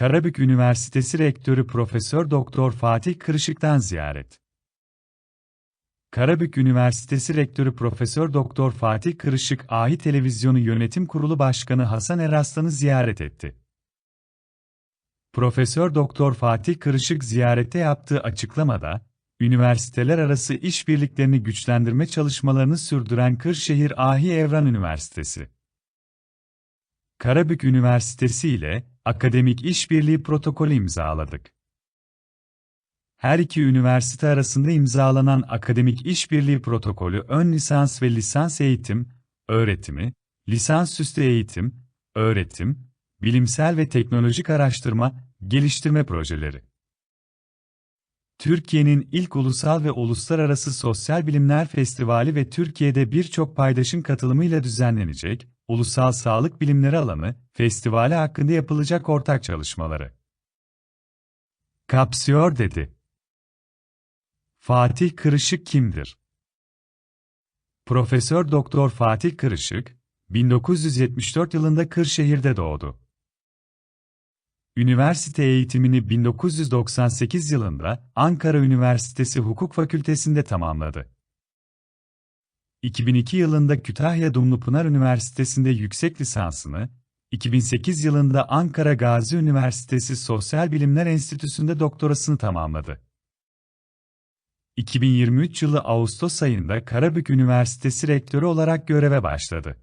Karabük Üniversitesi Rektörü Profesör Doktor Fatih Kırışık'tan ziyaret. Karabük Üniversitesi Rektörü Profesör Doktor Fatih Kırışık, Ahi Televizyonu Yönetim Kurulu Başkanı Hasan Eraslan'ı ziyaret etti. Profesör Doktor Fatih Kırışık ziyarette yaptığı açıklamada, üniversiteler arası işbirliklerini güçlendirme çalışmalarını sürdüren Kırşehir Ahi Evran Üniversitesi, Karabük Üniversitesi ile akademik işbirliği protokolü imzaladık. Her iki üniversite arasında imzalanan akademik işbirliği protokolü ön lisans ve lisans eğitim, öğretimi, lisansüstü eğitim, öğretim, bilimsel ve teknolojik araştırma, geliştirme projeleri. Türkiye'nin ilk ulusal ve uluslararası sosyal bilimler festivali ve Türkiye'de birçok paydaşın katılımıyla düzenlenecek, Ulusal Sağlık Bilimleri alanı, festivali hakkında yapılacak ortak çalışmaları. Kapsıyor dedi. Fatih Kırışık kimdir? Profesör Doktor Fatih Kırışık, 1974 yılında Kırşehir'de doğdu. Üniversite eğitimini 1998 yılında Ankara Üniversitesi Hukuk Fakültesi'nde tamamladı. 2002 yılında Kütahya Dumlupınar Üniversitesi'nde yüksek lisansını, 2008 yılında Ankara Gazi Üniversitesi Sosyal Bilimler Enstitüsü'nde doktorasını tamamladı. 2023 yılı Ağustos ayında Karabük Üniversitesi rektörü olarak göreve başladı.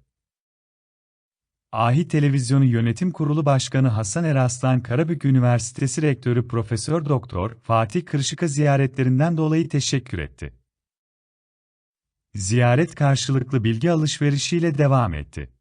Ahi Televizyonu Yönetim Kurulu Başkanı Hasan Eraslan Karabük Üniversitesi Rektörü Profesör Doktor Fatih Kırışık'a ziyaretlerinden dolayı teşekkür etti. Ziyaret karşılıklı bilgi alışverişiyle devam etti.